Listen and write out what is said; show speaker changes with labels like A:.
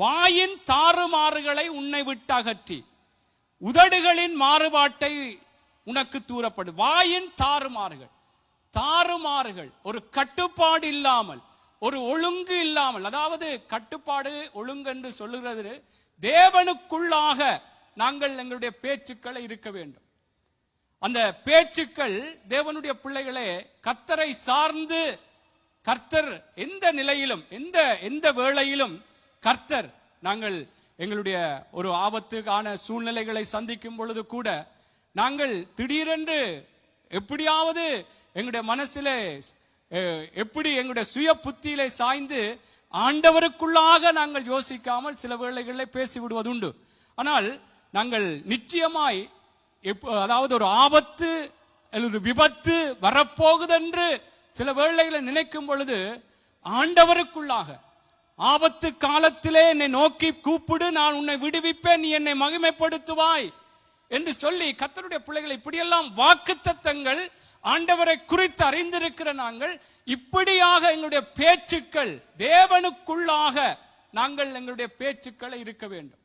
A: வாயின் தாறுமாறுகளை உன்னை விட்டு அகற்றி உதடுகளின் மாறுபாட்டை உனக்கு தூரப்படும் வாயின் தாறுமாறுகள். தாறுமாறுகள். ஒரு கட்டுப்பாடு இல்லாமல் ஒரு ஒழுங்கு இல்லாமல். அதாவது கட்டுப்பாடு ஒழுங்கு என்று சொல்லுகிறது. தேவனுக்குள்ளாக நாங்கள் எங்களுடைய பேச்சுக்களை இருக்க வேண்டும். அந்த பேச்சுக்கள் தேவனுடைய பிள்ளைகளே கர்த்தரை சார்ந்து கர்த்தர் எந்த நிலையிலும் எந்த எந்த வேளையிலும் கர்த்தர் நாங்கள் எங்களுடைய ஒரு ஆபத்துக்கான சூழ்நிலைகளை சந்திக்கும் பொழுது கூட நாங்கள் திடீரென்று எப்படியாவது எங்களுடைய மனசிலே எப்படி எங்களுடைய சுய புத்தியிலே சாய்ந்து ஆண்டவருக்குள்ளாக நாங்கள் யோசிக்காமல் சில வேளைகளில் பேசிவிடுவதுண்டு. ஆனால் நாங்கள் நிச்சயமாய் அதாவது ஒரு ஆபத்து ஒரு விபத்து வரப்போகுதென்று சில வேளைகளை நினைக்கும் பொழுது ஆண்டவருக்குள்ளாக ஆபத்து காலத்திலே என்னை நோக்கி கூப்பிடு நான் உன்னை விடுவிப்பேன் நீ என்னை மகிமைப்படுத்துவாய் என்று சொல்லி கத்தருடைய பிள்ளைகளை இப்படியெல்லாம் வாக்குத்தத்தங்கள் ஆண்டவரை குறித்து அறிந்திருக்கிற நாங்கள் இப்படியாக எங்களுடைய பேச்சுக்கள் தேவனுக்குள்ளாக நாங்கள் எங்களுடைய பேச்சுக்களை இருக்க வேண்டும்.